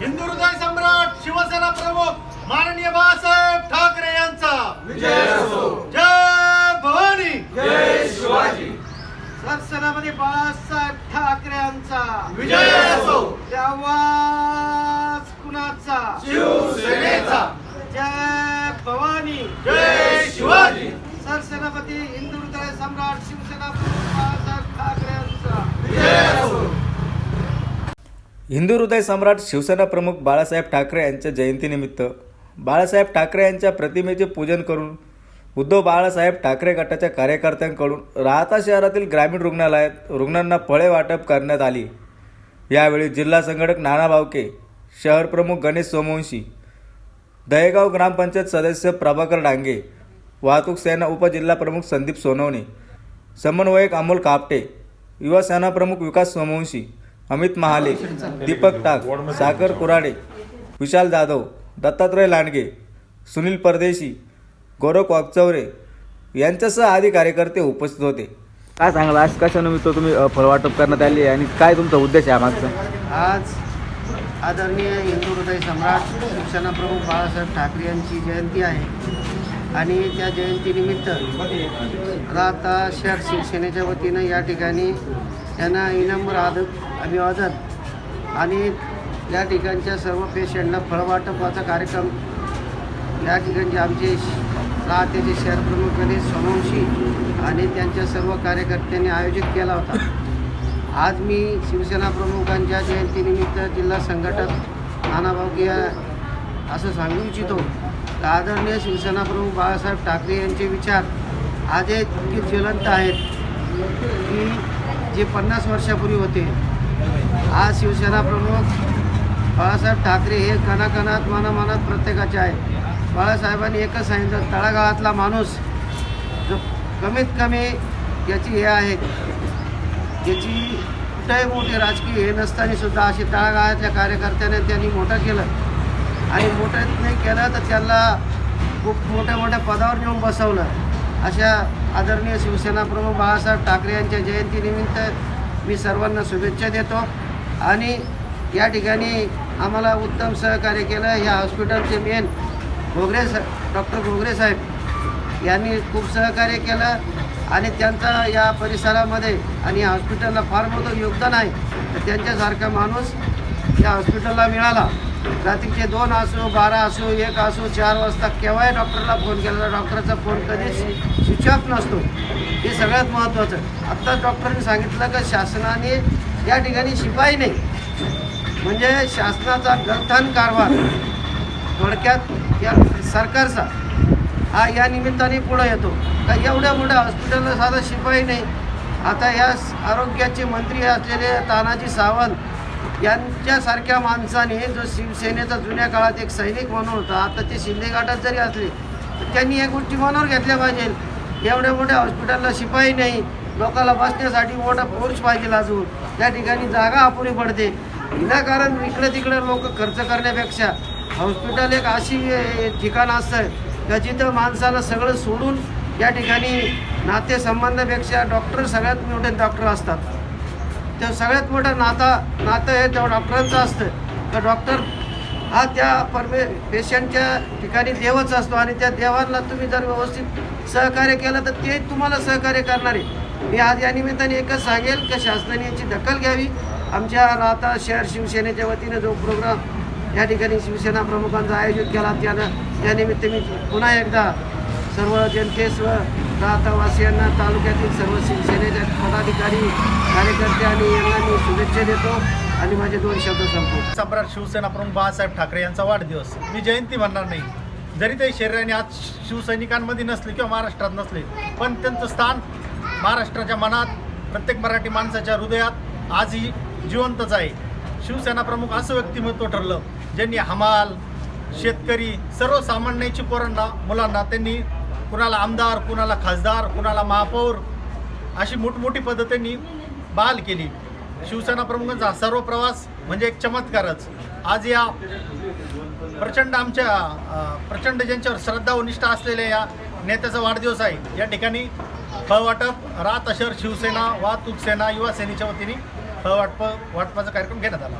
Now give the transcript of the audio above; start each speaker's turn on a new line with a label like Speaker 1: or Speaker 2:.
Speaker 1: हिंदू हृदय सम्राट शिवसेना प्रमुख माननीय बाळासाहेब ठाकरे यांचा. जय भवानी.
Speaker 2: सरसेनापती बाळासाहेब ठाकरे यांचा.
Speaker 1: विजय असो.
Speaker 2: आवाज कुणाचा?
Speaker 1: शिवसेनेचा.
Speaker 2: जय भवानी.
Speaker 1: जय शिवाजी.
Speaker 2: सरसेनापती हिंदू हृदय सम्राट शिवसेना प्रमुख बाळासाहेब ठाकरे यांचा.
Speaker 1: विजय असो.
Speaker 3: हिंदू हृदय सम्राट शिवसेना प्रमुख बाळासाहेब ठाकरे यांच्या जयंतीनिमित्त बाळासाहेब ठाकरे यांच्या प्रतिमेचे पूजन करून उद्धव बाळासाहेब ठाकरे गटाच्या कार्यकर्त्यांकडून राहता शहरातील ग्रामीण रुग्णालयात रुग्णांना फळे वाटप करण्यात आली. यावेळी जिल्हा संघटक नाना भावके शहर प्रमुख गणेश सोमवंशी दहेगाव ग्रामपंचायत सदस्य प्रभाकर डांगे वाहतूक सेना उपजिल्हा प्रमुख संदीप सोनवणे समन्वयक अमोल कापटे युवा सेना प्रमुख विकास सोमवंशी अमित महाले दीपक टाक सागर कुराडे विशाल जाधव दत्तात्रय लांडगे सुनील परदेशी गोरख वागचौरे यांच्यासह आदी कार्यकर्ते उपस्थित होते. काय सांगाल? आज कशानिमित्त तुम्ही फळवाटप करण्यात आली आणि काय तुमचा उद्देश आहे मागचा?
Speaker 2: आज आदरणीय हिंदू हृदय सम्राट शिवसेना प्रमुख बाळासाहेब ठाकरे यांची जयंती आहे. आणि त्या जयंतीनिमित्त राहता शहर शिवसेनेच्या वतीनं या ठिकाणी त्यांना इनाम आदत अभिवादन आणि या ठिकाणच्या सर्व पेशंटला फळवाटपाचा कार्यक्रम या ठिकाणचे आमचे राहत्याचे शहर प्रमुख गणेश सोमवंशी आणि त्यांच्या सर्व कार्यकर्त्यांनी आयोजित केला होता. आज मी शिवसेना प्रमुखांच्या जयंतीनिमित्त जिल्हा संघटक नानाभाऊ असं सांगू इच्छितो. आदरणीय शिवसेना प्रमुख बाळासाहेब ठाकरे यांचे विचार आज इतके ज्वलंत आहेत की जे पन्नास वर्षापूर्वी होते आज शिवसेना प्रमुख बाळासाहेब ठाकरे हे कणाकणात मनामनात प्रत्येकाचे आहे बाळासाहेबांनी एकच सांगितलं तळागाळातला माणूस जो कमीत कमी याची हे आहे. याची कुठेही मोठी राजकीय हे नसताना सुद्धा अशी तळागाळातल्या कार्यकर्त्याने त्यांनी मोठं केलं. आणि मोठं नाही केलं तर त्यांना खूप मोठ्या मोठ्या पदावर नेऊन बसवलं. अशा आदरणीय शिवसेना प्रमुख बाळासाहेब ठाकरे यांच्या जयंतीनिमित्त मी सर्वांना शुभेच्छा देतो. आणि या ठिकाणी आम्हाला उत्तम सहकार्य केलं. ह्या हॉस्पिटलचे मेन घोगरे सा डॉक्टर घोगरे साहेब यांनी खूप सहकार्य केलं. आणि त्यांचा या परिसरामध्ये आणि हॉस्पिटलला फार मोठं योगदान आहे. तर त्यांच्यासारखा माणूस या हॉस्पिटलला मिळाला. रात्रीचे दोन असो बारा असो एक असो चार वाजता केव्हाही डॉक्टरला फोन केला तर डॉक्टरचा फोन कधीच स्विच ऑफ नसतो. हे सगळ्यात महत्त्वाचं आत्ताच डॉक्टरांनी सांगितलं की शासनाने या ठिकाणी शिपाई नाही. म्हणजे शासनाचा गलथान कारभार थोडक्यात या सरकारचा हा या निमित्ताने पुढं येतो. का एवढ्या मोठ्या हॉस्पिटलला साधा शिपाई नाही. आता या आरोग्याचे मंत्री असलेले तानाजी सावंत यांच्यासारख्या माणसाने जो शिवसेनेचा जुन्या काळात एक सैनिक म्हणून होता आता ते शिंदे घाटात जरी असले तर त्यांनी या गोष्टी मनावर घेतल्या पाहिजे एवढ्या मोठ्या हॉस्पिटलला शिपाई नाही लोकांना बसण्यासाठी मोठा पोर्च पाहिजे अजून. त्या ठिकाणी जागा अपुरी पडते. विनाकारण इकडे तिकडे लोक खर्च करण्यापेक्षा हॉस्पिटल एक अशी ठिकाण असतं का जिथं माणसाला सगळं सोडून या ठिकाणी नातेसंबंधापेक्षा डॉक्टर सगळ्यात मोठे डॉक्टर असतात. ते सगळ्यात मोठं नाता नातं हे त्या डॉक्टरांचं असतं. तर डॉक्टर हा त्या परमे पेशंटच्या ठिकाणी देवच असतो आणि त्या देवांना तुम्ही जर व्यवस्थित सहकार्य केलं तर ते तुम्हाला सहकार्य करणार. आहे मी आज या निमित्ताने एकच सांगेल की शासनाने याची दखल घ्यावी. आमच्या राहता शहर शिवसेनेच्या वतीनं जो प्रोग्राम या ठिकाणी शिवसेना प्रमुखांचा आयोजित केला त्यानं त्यानिमित्त मी पुन्हा एकदा सर्व जनतेस व राहतावासियांना तालुक्यातील सर्व शिवसेनेच्या पदाधिकारी कार्यकर्ते आणि यांना मी शुभेच्छा देतो आणि माझे दोन शब्द संपतो
Speaker 1: सम्राट शिवसेना प्रमुख बाळासाहेब ठाकरे यांचा वाढदिवस. मी जयंती म्हणणार नाही. जरी ते शरीराने आज शिवसैनिकांमध्ये नसले किंवा महाराष्ट्रात नसले पण त्यांचं स्थान महाराष्ट्राच्या मनात प्रत्येक मराठी माणसाच्या हृदयात आजही जिवंतच आहे. शिवसेना प्रमुख असं व्यक्तिमत्व ठरलं ज्यांनी हमाल शेतकरी सर्वसामान्याची पोरांना मुलांना त्यांनी कुणाला आमदार कुणाला खासदार कुणाला महापौर अशी मोठमोठी पदं त्यांनी बहाल केली. शिवसेना प्रमुखांचा सर्व प्रवास म्हणजे एक चमत्कारच. आज या प्रचंड आमच्या प्रचंड ज्यांच्यावर श्रद्धा व निष्ठा असलेल्या या नेत्याचा वाढदिवस आहे या ठिकाणी फळवाटप रात अशर शिवसेना वाहतूक सेना युवा सेनेच्या वतीने फळवाटप वाटपाचा कार्यक्रम घेण्यात आला.